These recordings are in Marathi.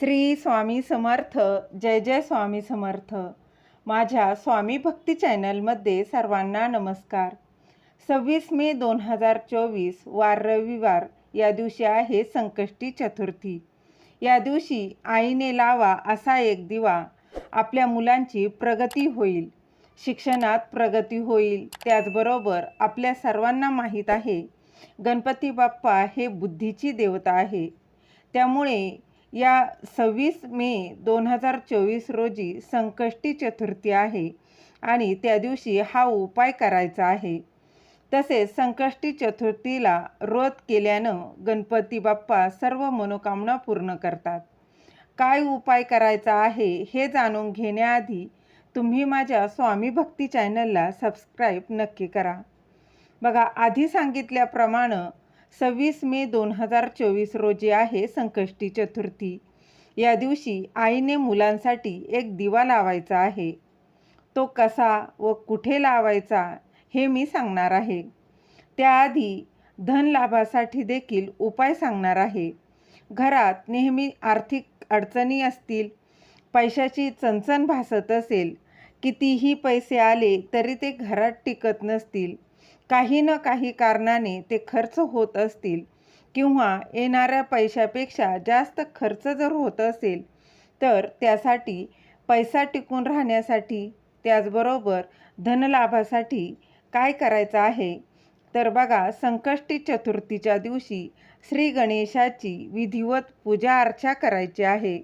श्री स्वामी समर्थ जय जय स्वामी समर्थ. माझ्या स्वामी भक्ती चॅनलमध्ये सर्वांना नमस्कार. सव्वीस मे दोन हजार चोवीस वार रविवार या दिवशी आहे संकष्टी चतुर्थी. या दिवशी आईने लावा असा एक दिवा आपल्या मुलांची प्रगती होईल. शिक्षणात प्रगती होईल त्याचबरोबर आपल्या सर्वांना माहीत आहे गणपती बाप्पा हे बुद्धीची देवता आहे. त्यामुळे या सव्वीस मे दोन हजार चोवीस रोजी संकष्टी चतुर्थी आहे आणि त्या दिवशी हा उपाय करायचा आहे. तसेच संकष्टी चतुर्थीला व्रत केल्यानं गणपती बाप्पा सर्व मनोकामना पूर्ण करतात. काय उपाय करायचा आहे हे जाणून घेण्याआधी तुम्ही माझ्या स्वामी भक्ती चॅनलला सबस्क्राईब नक्की करा. बघा आधी सांगितल्याप्रमाणे सव्वीस मे दोन हजार चोवीस रोजी आहे संकष्टी चतुर्थी. या दिवशी आईने मुलांसाठी एक दिवा लावायचा आहे. तो कसा व कुठे लावायचा हे मी सांगणार आहे. त्याआधी धन लाभासाठी देखील उपाय सांगणार आहे. घरात नेहमी आर्थिक अडचणी असतील पैशाची चणचण भासत असेल कितीही पैसे आले तरी ते घरात टिकत नसतील काही न काही कारणाने ते खर्च होत असतील किंवा येणाऱ्या पैशापेक्षा जास्त खर्च जर होत असेल तर त्यासाठी पैसा टिकून राहण्यासाठी त्याचबरोबर धनलाभासाठी काय करायचं आहे? तर बघा संकष्टी चतुर्थीच्या दिवशी श्री गणेशाची विधिवत पूजा अर्चा करायची आहे.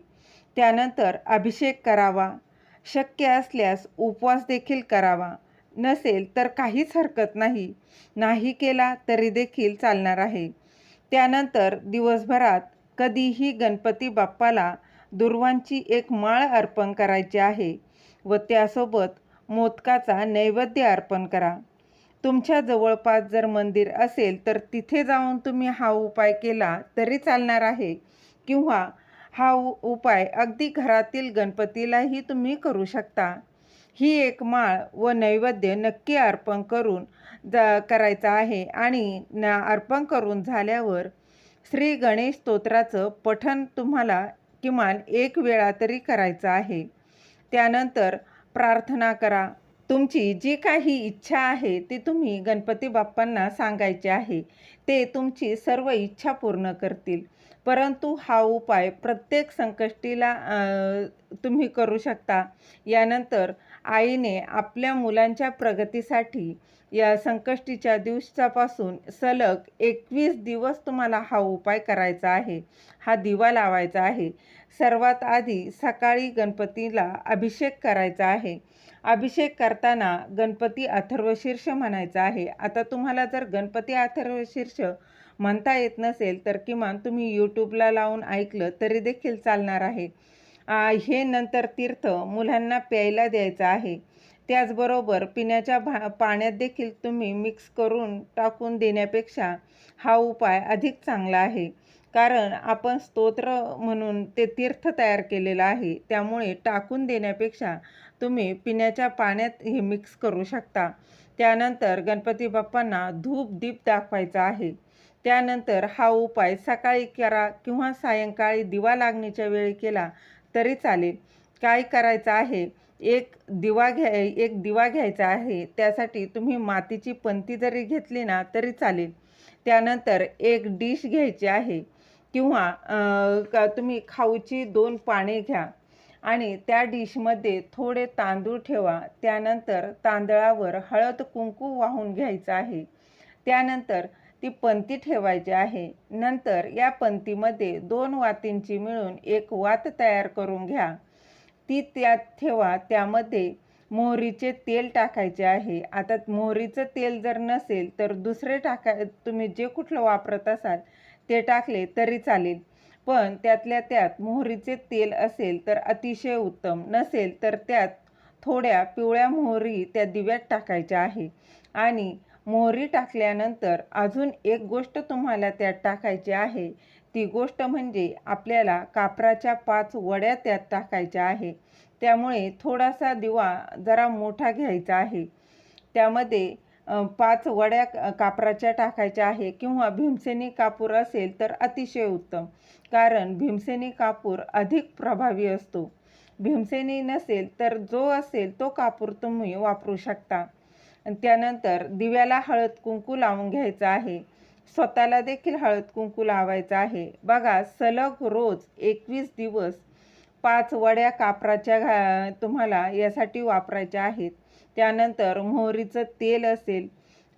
त्यानंतर अभिषेक करावा. शक्य असल्यास उपवास देखील करावा. नसेल तर काहीच हरकत नाही. नाही केला तरी देखील चालणार आहे. त्यानंतर दिवसभरात कधीही गणपती बाप्पाला दुर्वांची एक माळ अर्पण करायची आहे व त्यासोबत मोदकाचा नैवेद्य अर्पण करा. तुमच्या जवळपास जर मंदिर असेल तर तिथे जाऊन तुम्ही हा उपाय केला तरी चालणार आहे किंवा हा उपाय अगदी घरातील गणपतीलाही तुम्ही करू शकता. ही एक माळ व नैवेद्य नक्की अर्पण करून जा करायचं आहे. आणि अर्पण करून झाल्यावर श्री गणेश स्तोत्राचं पठण तुम्हाला किमान एक वेळा तरी करायचं आहे. त्यानंतर प्रार्थना करा. तुमची जी काही इच्छा आहे ती तुम्ही गणपती बाप्पांना सांगायची आहे. ते तुमची सर्व इच्छा पूर्ण करतील. परंतु हा उपाय प्रत्येक संकष्टीला तुम्ही करू शकता. यानंतर आईने आपल्या मुलांच्या प्रगतीसाठी या संकष्टीच्या दिवसापासून सलग एकवीस दिवस तुम्हाला हा उपाय करायचा आहे. हा दिवा लावायचा आहे. सर्वात आधी सकाळी गणपतीला अभिषेक करायचा आहे. अभिषेक करताना गणपती अथर्वशीर्ष म्हणायचा आहे. आता तुम्हाला जर गणपती अथर्वशीर्ष म्हणता येत नसेल तर किमान तुम्ही यूट्यूबला लावून ऐकलं तरी देखील चालणार आहे. हे नंतर तीर्थ मुलांना प्यायला द्यायचं आहे. त्याचबरोबर पिण्याच्या भा पाण्यात देखील तुम्ही मिक्स करून टाकून देण्यापेक्षा हा उपाय अधिक चांगला आहे. कारण आपण स्तोत्र म्हणून ते तीर्थ तयार केलेलं आहे. त्यामुळे टाकून देण्यापेक्षा तुम्ही पिण्याच्या पाण्यात हे मिक्स करू शकता. त्यानंतर गणपती बाप्पांना धूप दीप दाखवायचा आहे. त्यानंतर हा उपाय सकाळी करा किंवा सायंकाळी दिवा लागण्याच्या वेळी केला तरी चालेल. काय करायचं आहे? एक दिवा घ्या एक दिवा घ्यायचा आहे. त्यासाठी तुम्ही मातीची पंती जरी घेतली ना तरी चालेल. त्यानंतर एक डिश घ्यायची आहे. किंवा तुम्ही खाऊची दोन पाने घ्या. आणि त्या डिशमध्ये थोडे तांदूळ ठेवा. त्यानंतर तांदळावर हळद कुंकू वाहून घ्यायचं आहे. त्यानंतर ती पंती ठेवायची आहे. नंतर या पंतीमध्ये दोन वातींची मिळून एक वात तयार करून घ्या. ती त्यात ठेवा. त्यामध्ये मोहरीचे तेल टाकायचे आहे. आता मोहरीचं तेल जर नसेल तर दुसरे टाका तुम्ही जे कुठलं वापरत असाल ते टाकले तरी चालेल. पण त्यातल्या त्यात मोहरीचे तेल असेल तर अतिशय उत्तम. नसेल तर त्यात थोड्या पिवळ्या मोहरी त्या दिव्यात टाकायच्या आहे. आणि मोहरी टाकल्यानंतर अजून एक गोष्ट तुम्हाला त्यात टाकायची आहे. ती गोष्ट म्हणजे आपल्याला कापराच्या पाच वड्या त्यात टाकायच्या आहे. त्यामुळे थोडासा दिवा जरा मोठा घ्यायचा आहे. त्यामध्ये पाच वड्या कापराच्या टाकायच्या आहे किंवा भीमसेनी कापूर असेल तर अतिशय उत्तम. कारण भीमसेनी कापूर अधिक प्रभावी असतो. भीमसेनी नसेल तर जो असेल तो कापूर तुम्ही वापरू शकता. त्यानंतर दिव्याला हळद कुंकू लावून घ्यायचं आहे. स्वतःला देखील हळद कुंकू लावायचं आहे. बघा सलग रोज एकवीस दिवस पाच वड्या कापराच्या घा तुम्हाला यासाठी वापरायच्या आहेत. त्यानंतर मोहरीचं तेल असेल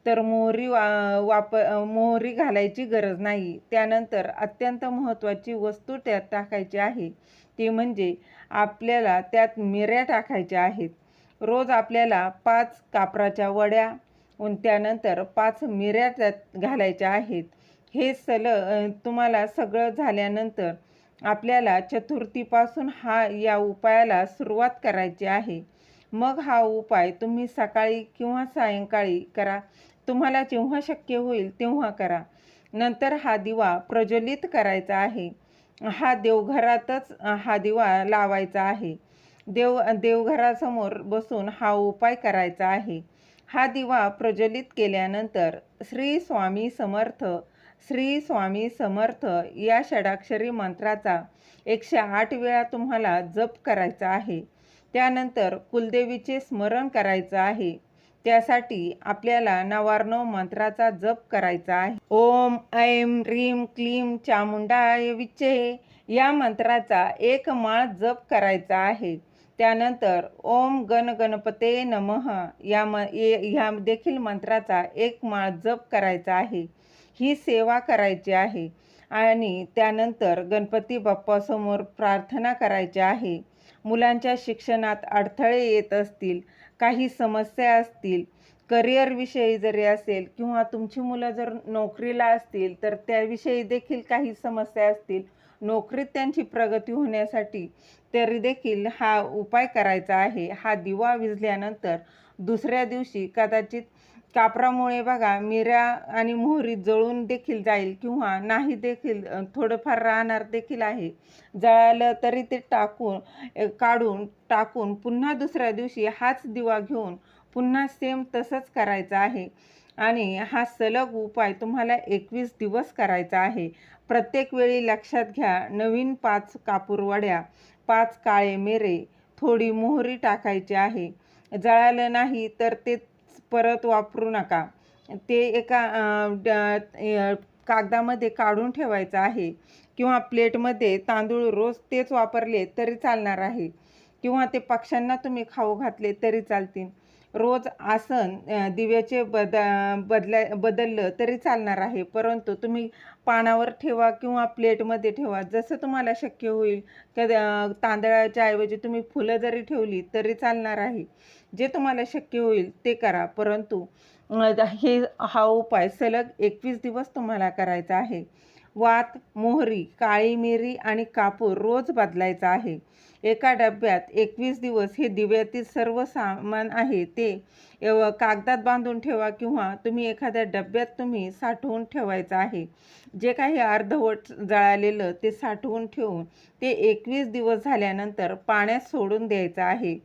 तर मोहरी वा वाप मोहरी घालायची गरज नाही. त्यानंतर अत्यंत महत्त्वाची वस्तू त्यात टाकायची आहे. ती म्हणजे आपल्याला त्यात मिऱ्या टाकायच्या आहेत. रोज आपल्याला पाच कापराच्या वड्या त्यानंतर पाच मिऱ्या त्यात घालायच्या आहेत. हे सल तुम्हाला सगळं झाल्यानंतर आपल्याला चतुर्थीपासून हा या उपायाला सुरुवात करायची आहे. मग हा उपाय तुम्ही सकाळी किंवा सायंकाळी करा. तुम्हाला जेव्हा शक्य होईल तेव्हा करा. नंतर हा दिवा प्रज्वलित करायचा आहे. हा देवघरातच हा दिवा लावायचा आहे. देव देवघरासमोर बसून हा उपाय करायचा आहे. हा दिवा प्रज्वलित केल्यानंतर श्री स्वामी समर्थ श्री स्वामी समर्थ या षडाक्षरी मंत्राचा एकशे आठ वेळा तुम्हाला जप करायचा आहे. त्यानंतर कुलदेवीचे स्मरण करायचं आहे. त्यासाठी आपल्याला नवार्णव मंत्राचा जप करायचा आहे. ओम ऐं ह्रीम क्लीं चामुंडाय विचे या मंत्राचा एक माळ जप करायचा आहे. त्यानंतर ओम गण गणपते नमः या म ह्या देखील मंत्राचा एक माळ जप करायचा आहे. ही सेवा करायची आहे. आणि त्यानंतर गणपती बाप्पासमोर प्रार्थना करायची आहे. मुलांच्या शिक्षणात अडथळे येत असतील काही समस्या असतील करिअरविषयी जरी असेल किंवा तुमची मुलं जर नोकरीला असतील तर त्याविषयी देखील काही समस्या असतील नोकरीत त्यांची प्रगती होण्यासाठी तरी देखील हा उपाय करायचा आहे. हा दिवा विझल्यानंतर दुसऱ्या दिवशी कदाचित कापरामुळे बघा मिऱ्या आणि मोहरी जळून देखील जाईल किंवा नाही देखील थोडंफार राहणार देखील आहे. जळालं तरी ते टाकून काढून टाकून पुन्हा दुसऱ्या दिवशी हाच दिवा घेऊन पुन्हा सेम तसंच करायचं आहे. आणि हा सलग उपाय तुम्हाला एकवीस दिवस करायचा आहे. प्रत्येक वेळी लक्षात घ्या नवीन पाच कापूरवड्या पाच काळे मेरे थोडी मोहरी टाकायची आहे. जळालं नाही तर ते परत वापरू नका. ते एका ड- कागदामध्ये काढून ठेवायचं आहे किंवा प्लेटमध्ये तांदूळ रोज तेच वापरले तरी चालणार आहे किंवा ते पक्ष्यांना तुम्ही खाऊ घातले तरी चालतील. रोज आसन दिव्याचे बद बदला बदललं तरी चालणार आहे. परंतु तुम्ही पानावर ठेवा किंवा प्लेटमध्ये ठेवा. जसं तुम्हाला शक्य होईल कधी तांदळाच्या ऐवजी तुम्ही फुलं जरी ठेवली तरी चालणार आहे. जे तुम्हाला शक्य होईल ते करा. परंतु हे हा उपाय सलग एकवीस दिवस तुम्हाला करायचा आहे. वात मोहरी काळी मिरी आणि कापूर रोज बदलायचा आहे. एका डब्यात एकवीस दिवस हे दिव्यातील सर्व सामान आहे. ते एव- कागदात बांधून ठेवा किंवा तुम्ही एखाद्या डब्यात तुम्ही साठवून ठेवायचं आहे. जे काही अर्धवट जळालेलं ते साठवून ठेवून ते एकवीस दिवस झाल्यानंतर पाण्यात सोडून द्यायचं आहे.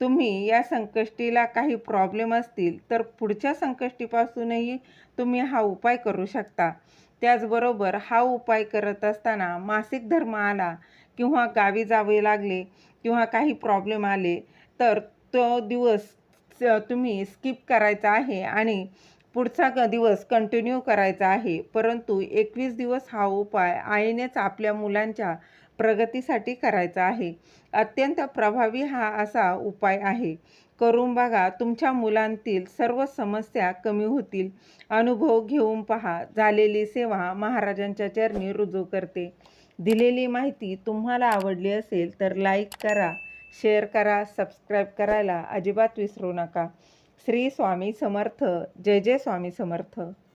तुम्ही या संकष्टीला काही प्रॉब्लेम असतील तर पुढच्या संकष्टीपासूनही तुम्ही हा उपाय करू शकता. त्याचबरोबर हा उपाय करत असताना मासिक धर्म आला किंवा गावी जावे लागले किंवा काही प्रॉब्लेम आले तर तो दिवस तुम्ही स्किप करायचा आहे आणि पुढचा दिवस कंटिन्यू करायचा आहे. परंतु एकवीस दिवस हा उपाय आईनेच आपल्या मुलांच्या प्रगतीसाठी करायचा आहे. अत्यंत प्रभावी हा असा उपाय आहे. करून बघा तुमच्या मुलांतील सर्व समस्या कमी होतील. अनुभव घेऊन पहा. झालेली सेवा महाराजांच्या चरणी रुजू करते. दिलेली माहिती तुम्हाला आवडली असेल तर लाईक करा शेअर करा सबस्क्राईब करायला अजिबात विसरू नका. श्री स्वामी समर्थ. जय जय स्वामी समर्थ.